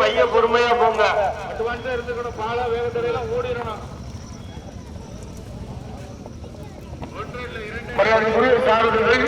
பைய பொறுமையா போங்க. அட்வான்ஸா இருந்துக்கணும். பாலா வேகத்தடையெல்லாம் ஓடிடணும். சாரதிகள்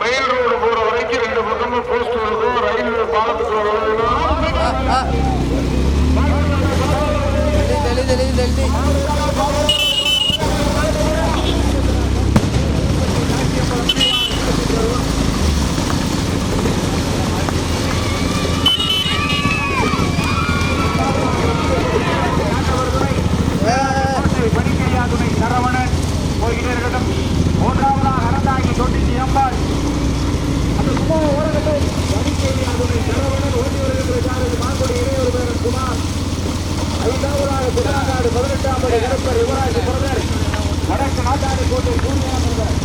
மயில் ரோடு போற வரைக்கும் ரெண்டு பக்கமும் போஸ்ட் இருக்கும் ரயில்வே பாலத்துக்கு வரணும் ஜல்தி பணிக்கையாதுமை சரவணன் போய்கிட்டே இருக்கட்டும். மூன்றாவதாக அறந்தாங்கி தொட்டிச்சி அம்பாள். அந்த சும்மா ஓரகத்தை பணிக்கையாதுமை சரவணன் ஓட்டி வருகின்ற சாரதி மாங்குடி இடையூறு பேரன் குமார். ஐந்தாவதாக திருநாடு பதினெட்டாம் படி கருப்பர் யுவராஜ் பிரதர். வடக்கு நாட்டாடி கோட்டை சூர்யா பிரதர்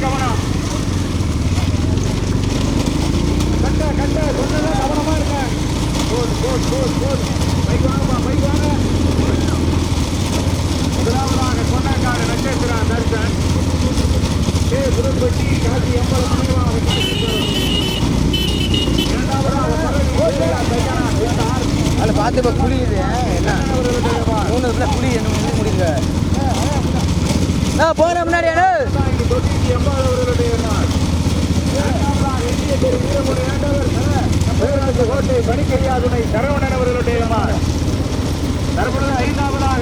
கவனம். கட்ட சொன்னதா கவனமா இருங்க போட் போட் போட் போட் பைக் வாங்கப்பா பைக் வாங்க முதலாவதாக கொண்டாக்காடு நட்சத்திரா தர்சன் கே புதுப்பட்டி காசி அம்பலம் நினைவாக இரண்டாவதாக அதில் பார்த்து இப்போ என்ன மூணு இதில் புளி என்ன பண்ணி முடியுங்க நான் போன முன்னாடி என்ன இங்கு தொண்ணூற்றி எண்பது அவர்களுடைய நாள் இரண்டாவதாக இந்திய திரு வீரமணி ஆண்டவர் பேரரசு கோட்டை பணிக்கையாதுணை சரவணன் அவர்களுடைய நாள் தற்பொழுது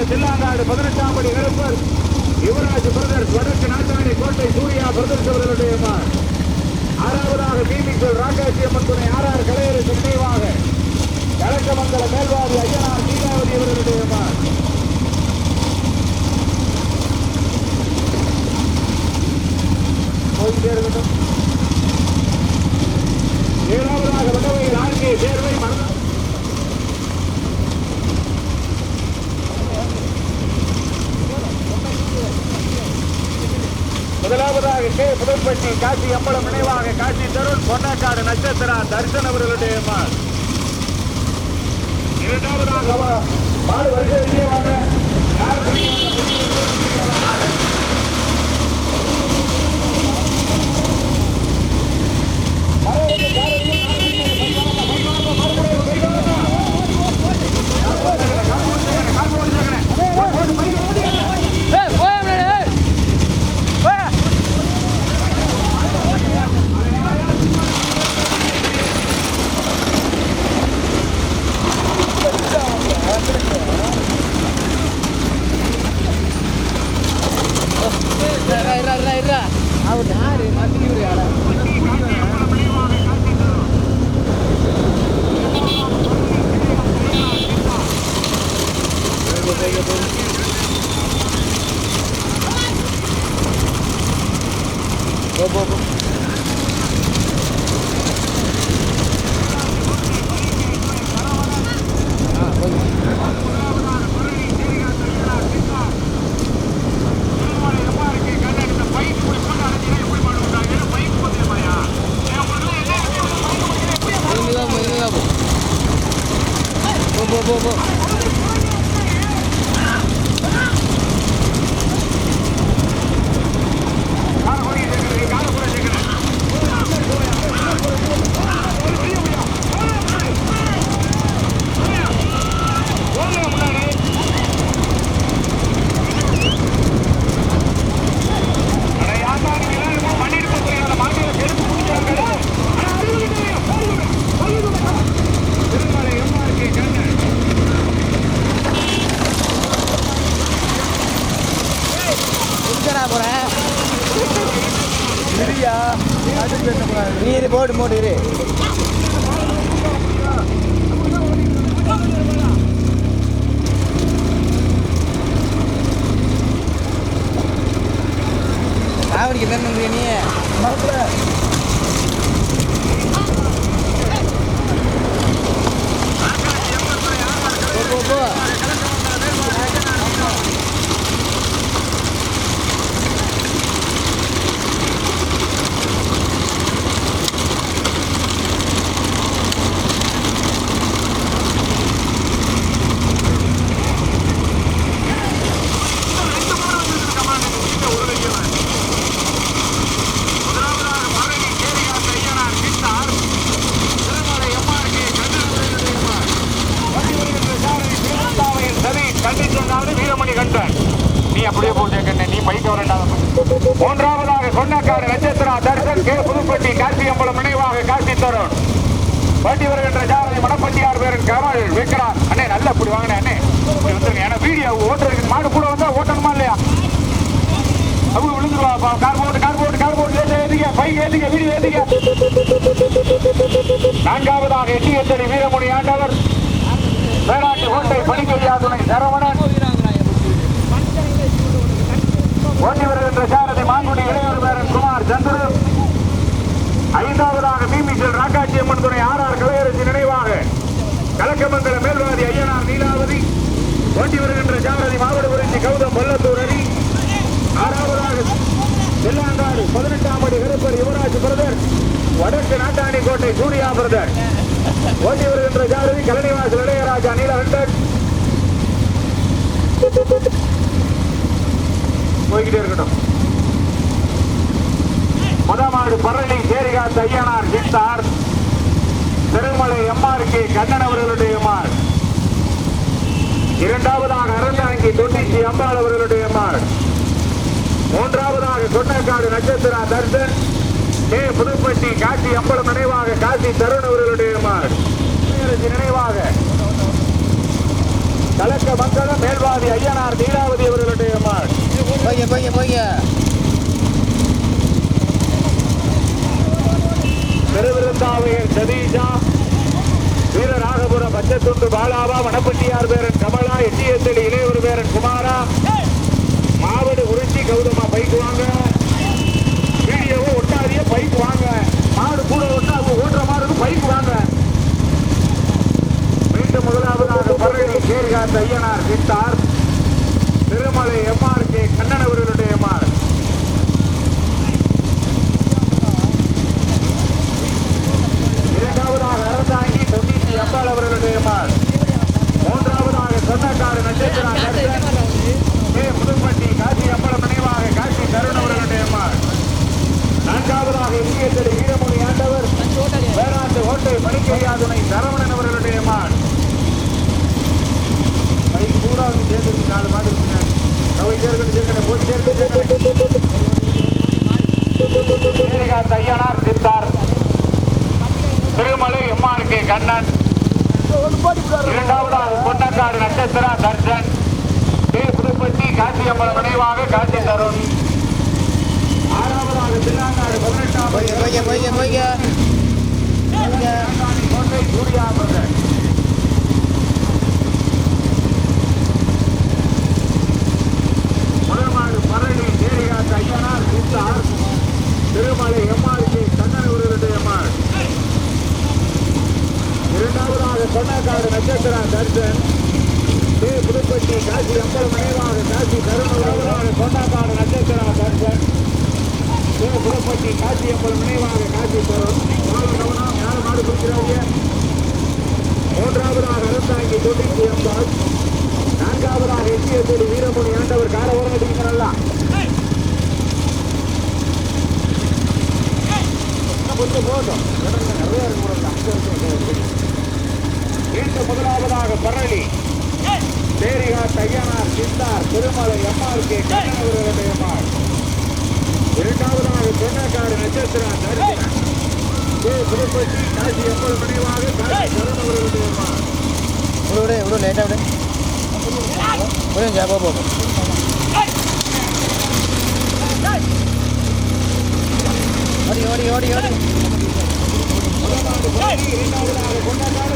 ஐந்தாவதாக தில்லாங்காடு பதினெட்டாம் படி கருப்பர் யுவராஜ் பிரதர்ஸ் வடக்கு நாட்டாணி கோட்டை சூர்யா பிரதர்ஸ் அவர்களுடைய ஆறாவதாக பிபிசல் ராக்காட்சி அம்மன் துணை ஆர்ஆர் கலையரசு ஆண்டவர் வேளாட்டு கோட்டை பணிக்கொழியா துணை சரவணன். ஓட்டி வருகின்ற சாரதி மாங்குடி இளையோர் குமார் சந்திர. ஐந்தாவதாக மீமிசல் ராக்காட்சி அம்மன் துணை ஆர்ஆர் கலையரசி நினைவாக கலக்கமங்கல மேல்வாதி ஐயனார் நீலாவதி. ஓட்டி வருகின்ற சாரதி மாவட்ட குறிச்சி கௌதம் வல்லத்தூர் அணி. ஆறாவதாக வெள்ளாங்காடு பதினெட்டாம் அடி கருப்பர் யுவராஜ் பிரதர். வடக்கு நாட்டாணி கோட்டை சூர்யா பிரதர். ஓட்டி வருகின்ற ஜாரதி கலனிவாசல் இளையராஜா நீலகண்டன் போய்கிட்டே இருக்கட்டும். முதமாடு பரணி சேரிகாத் ஐயனார் சித்தார் திருமலை எம்ஆர்கே கண்ணன் அவர்களுடைய மார் இரண்டாவதாக அறந்தாங்கி தொட்டிச்சி அம்பாள் அவர்களுடைய மார் மூன்றாவதாக சொன்னக்காடு நட்சத்திரா தர்சன். கே புதுப்பட்டி காசி அம்பலம் நினைவாக காசி தருண் அவர்களுடைய நினைவாக. கலக்க மங்களம் மேல்வாதி ஐயனார் நீலாவதி அவர்களுடைய போய்ங்க போய்ங்க போய்ங்க திருவிருந்தாவையர் சதீஷா வீரராகபுரம் பச்சத்துண்டு பாலாவா வனப்பட்டியார் பேரன் கமலா எட்டியத்தடி இளையவர் பேரன் குமாரா மாவடு உறிஞ்சி கௌதமா பைக் வாங்க வீடியோவை ஒட்டாதிய பைக் வாங்க மாடு கூட ஒட்டா ஓட்டுற மாடு பைக் வாங்க மீண்டும் முதலாவதாக பரவலி சேர்காத்த ஐயனார் சித்தார் திருமலை எம்ஆர் கே கண்ணன் அவர்களுடைய எம்ஆர். இரண்டாவதாக அரசாங்கி தொண்ணூற்றி அம்பாள் அவர்களுடைய எம்ஆர். மூன்றாவதாக சொன்னக்காடு நட்சத்திரா கே புதுப்பட்டி காசி அம்பலம் நினைவாக காசி தருண் அவர்களுடைய எம்ஆர். நான்காவதாக இந்திய திரு வீரமணி ஆண்டவர். வேளாண்டு கோட்டை மணிக்கையாதுணை சரவணன் அவர்களுடைய மாள் பைக் பூரா சேர்ந்து நாலு மாடு இருக்குங்க அவை சேர்க்கணும் சேர்க்கணும் போய் சேர்த்து சேர்க்கணும் ஐயனார் சித்தார் திருமலை எம்மானுக்கு கண்ணன் இரண்டாவதாக கொண்டக்காடு நட்சத்திரா தர்ஷன் கே புதுப்பட்டி காசியம்மன் நினைவாக காசி தருண் ஆறாவதாக திருநாங்காடு பதினெட்டாம் கோட்டை சூர்யா பிரதர் முதல்மாடு பரளி சேரிகாத்த ஐயனார் சித்தார் திருமலை எம்மாளுக்கு கண்ணன் அவர்களுடைய மாள் இரண்டாவதாக சொன்னக்காடு நட்சத்திரா தர்சன் கே புதுப்பட்டி காசி அம்பலம் நினைவாக காசி தருணவர்களாக சொன்னக்காடு நட்சத்திரா தர்சன் கே புதுப்பட்டி காசி அம்பலம் நினைவாக காசி தருண் மாடு கவனம் யார் மாடு பிடிக்கிறாங்க மூன்றாவதாக அறந்தாங்கி தொண்ணூற்றி அம்பாள் நான்காவதாக எட்டியத்தோடு வீரமணி ஆண்டவர் கார ஓரம் அடிக்க நல்லா இன்னும் கொஞ்சம் போதும் இடங்க நிறைய இருக்கு போல இருக்கு. அங்க இருக்கு. மீண்டும் முதலாவதாக பரளி. சேரிகா தையனார் சித்தார் திருமலை எம்மாருக்கு கண்ணன் அவர்களுடைய மாள் இரண்டாவதாக சொன்னக்காடு நட்சத்திரா தரிசன கே. புதுப்பட்டி காசி எம்பல் நினைவாக காசி விடு. விடு லேட்டாக விடு புரியுங்க ஓடி ஓடி ஓடி. ஓடி முதலாவது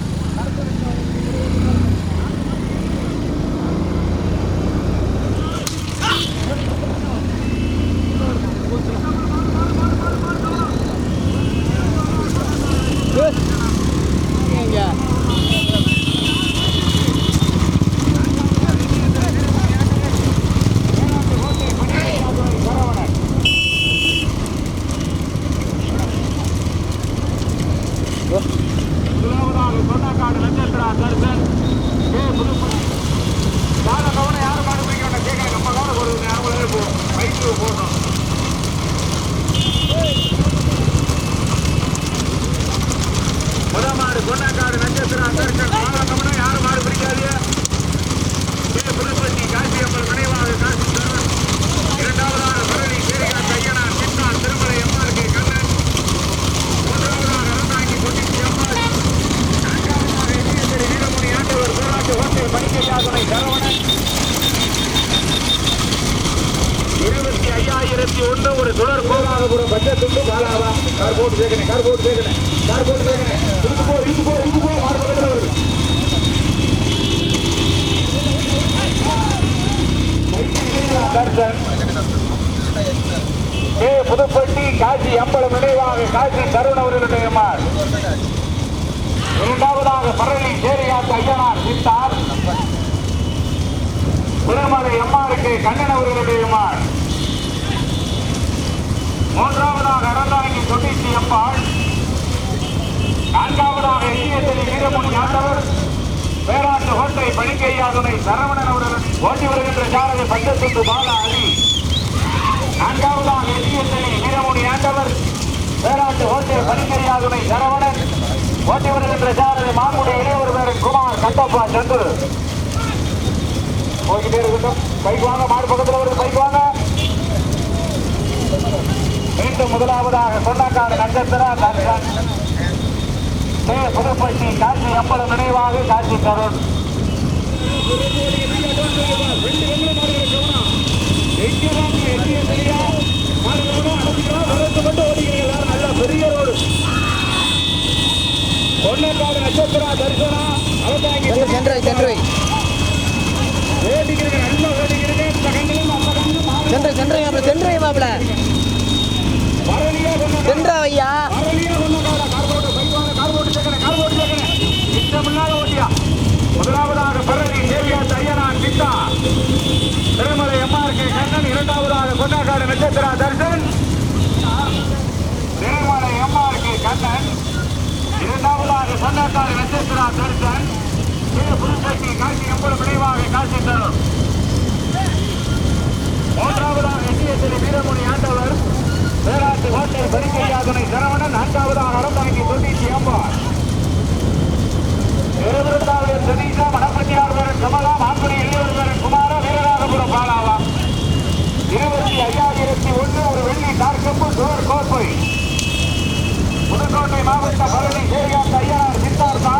திருமலை கண்ணன் அவர்களுடைய மாள் மூன்றாவதாக அறந்தாங்கி தொட்டிச்சி அம்பாள் நான்காவதாக எண்ணியத்தனி வீரமணி ஆண்டவர் பேராட்டு கோட்டை பணிக்கையாதுனை சரவணன் அவர்கள். ஓட்டி வருகின்ற சாரதி பஞ்சத்துண்டு பாலா அலி. நான்காவதாக எண்ணியத்தனி வீரமணி ஆண்டவர் பேராட்டு ஓட்டை பணிக்கையாதுனை சரவணன். ஓட்டி வருகின்ற சாரதி மாங்குடி இளையவர் பேரன் குமார் கட்டப்பா சந்துரு. போய்கிட்டே இருக்கட்டும். பைக் வாங்க மாடு பக்கத்தில் வருது பைக் வாங்க. மீண்டும் முதலாவதாக சொன்னக்காடு நட்சத்திர தர்ஷன் புதுப்பட்டி காசி அம்பலம் நினைவாக காசி தருண் பெரிய ரோடு கொன்னக்காடு நட்சத்திரா தரிசனா அவதாங்கி சென்ட்ரை சென்ட்ரை சென்ற சென்ட்ரை மாப்பிள சென்ட்ரை மாப்பிள வரலியா ஐயா ஓட்டியா முதலாவதாக பரளி தேவியா ஐயனான் Siddha Thirumalai M R K Kannan இரண்டாவதாக Konnakkadu Nakshatra Darshan Thirumalai M R K Kannan இரண்டாவதாக கொன்னக்காடு நட்சத்திரா தர்சன். திரு புதுச்சேரி காட்சி எம்பது விளைவாக காட்சி தரும் மூன்றாவதாக எட்டியத்திரி வீரமணி ஆண்டவர் பேராட்டு கோட்டை பரிக்கையாதனை சரவணன் நான்காவதாக அறந்தாங்கி தொண்ணூற்றி அம்பாள் இருபதாவது சதீஷா மணப்பட்டியார் பேரன் கமலா மாங்குடி இளையவர் பேரன் குமார வீரராகபுரம் பாலாவா இருபத்தி ஐயாயிரத்தி ஒன்று ஒரு வெள்ளி டார்கப்பு சுவர் கோப்பை புதுக்கோட்டை மாவட்ட பழனி சேரியார் ஐயனார் சித்தார்த்தா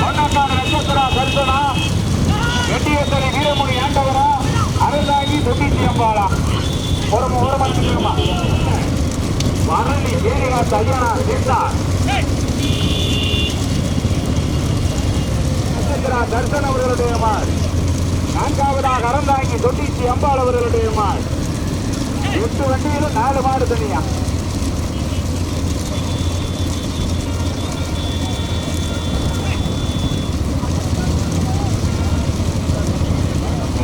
பொன்னக்காடு நட்சத்திரா தர்சனா எட்டியத்தனை வீரமணி ஆண்டவரா அருந்தாங்கி பாலா. அம்பாளா ஒரு ஒரு மணிக்குமா பழனி சேரியார் ஐயனார் சித்தார் நட்சத்திரா தர்சன் அவர்களுடைய மாள். நான்காவதாக அறந்தாங்கி தொட்டிச்சி அம்பாள் அவர்களுடைய மாள். எட்டு வண்டியிலும் நாலு மாடு தனியா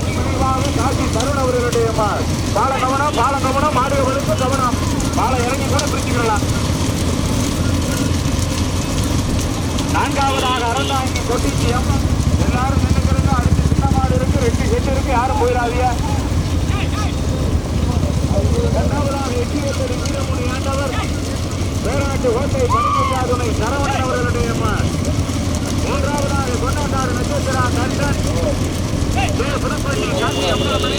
விரைவாக காசி தருண் அவர்களுடைய பால. கவனம் பால கவனம் மாடுகளுக்கு கவனம். பால இறங்கி கூட பிரிச்சுக்கலாம் நான்காவதாக அறந்தாங்கி கொட்டிச்சியம். எல்லாரும் நின்றுக்கிறங்க அடுத்து சின்ன மாடு இருக்கு ரெண்டு எட்டு இருக்கு யாரும் போயிடாதீங்க. இரண்டாவதாக எட்டியத்தடி வீரமுனி ஆண்டவர் பேராட்டு ஓட்டை பணிக்கையாதுனை சரவணன் அவர்களுடைய மூன்றாவதாக கொண்டாட்டாறு நட்சத்திரா தர்ஷன் ஜெய புதுப்பள்ளி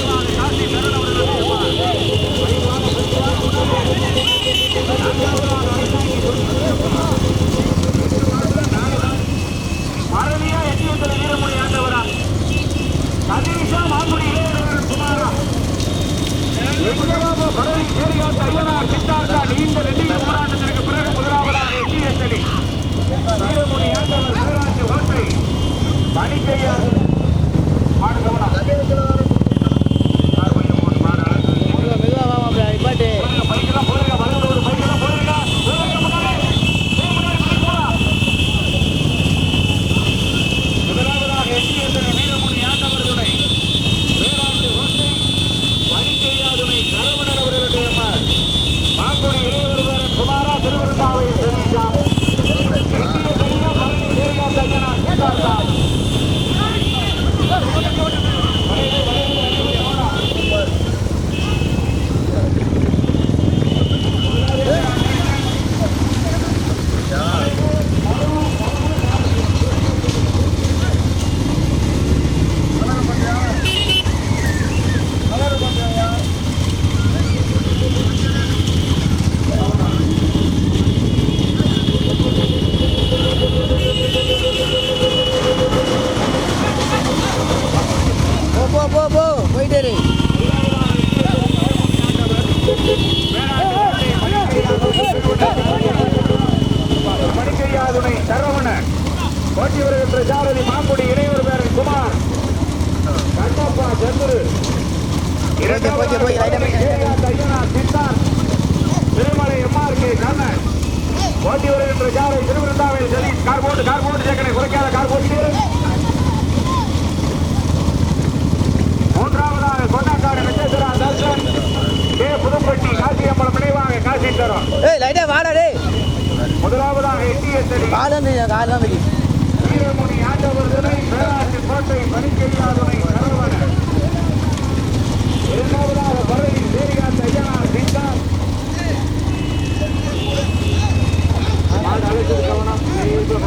ஏய் லைட்டாக வாடா டேய். முதலாவதாக எட்டியத்தடி கால் தான் தெரியும் கால் தான் தெரியும் வீரமுனி ஆண்டவர் துணை பேராட்சி கோட்டை பணிக்கெய்யாதுணை சரவணன் இரண்டாவதாக பறவை சேரிகாந்த் மாடு அழைத்தது கவனம். மீண்டும்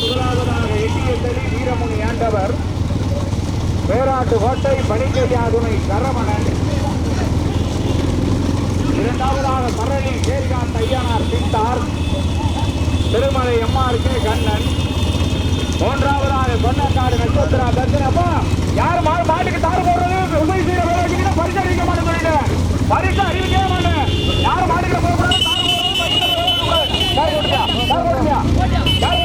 முதலாவதாக எட்டியத்தடி வீரமுனி ஆண்டவர். பேராட்டு கோட்டை பணிக்கையாதுணை சரவணன் இரண்டாவதாக பரளி சேரிகாந்த் ஐயனார் சித்தார். திருமலை எம்ஆருக்கு கண்ணன் மூன்றாவதாக கொன்னக்காடு நட்சத்திரா தர்சனப்பா யார் மா மாட்டுக்கு தாறு போடுறது? உதவி செய்யற வேலை பரிசு அறிவிக்க மாட்டேன் பரிசு அறிவிக்கவே மாட்டேன். யார் மாட்டுக்கு போடக்கூடாது தாறு போடுறது? தாறு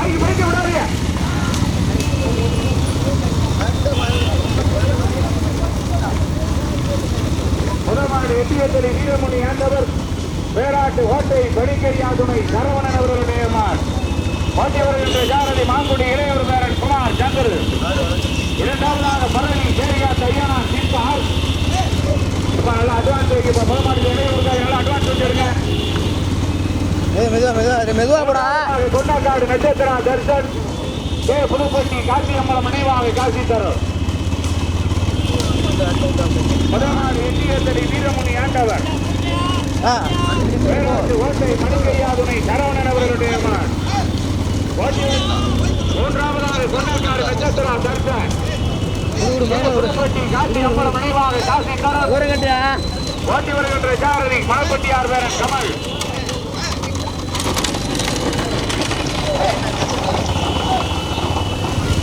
போட்டுக்கா தாறு வீரமணி ஆண்டவர் பேராட்டு ஓட்டை பணிக்கரியாதுணை சரவணன் அவர்களுடைய மார் ஓட்டி வருகின்ற ஜாரதி மாங்குடி இளையவர் குமார் சந்திரு இரண்டாவதாக பரணி சேரியா தையானா சிப்பார் இப்ப நல்லா அட்வான்ஸ் இருக்கு இப்ப முதல்மாடு நல்லா அட்வான்ஸ் வச்சிருக்கேன் மெதுவா மெதுவா மெதுவா போடா. கொண்டாக்காடு நட்சத்திரா தர்சன் கே புதுப்பட்டி காசியம்மலம் நினைவாக காசி தரும் முதலாவது எட்டியத்தடி வீரமுனி ஆண்டவர் ஓட்டை மணிக்கையாதுணை சரவணன் அவர்களுடைய மகன். மூன்றாவதாக கொண்டாக்காடு நட்சத்திரா தர்சன் புதுப்பட்டி காசியம்மலம் நினைவாக காசி தரும் ஓட்டி வருகின்ற ஜாரதி மணப்பட்டியார் வேரன் கமல்.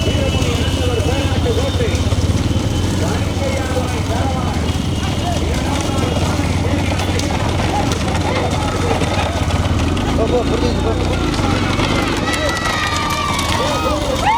வீரமுனி ஆண்டவர் வேளாட்டு ஓட்டை மணிக்கையாதுணை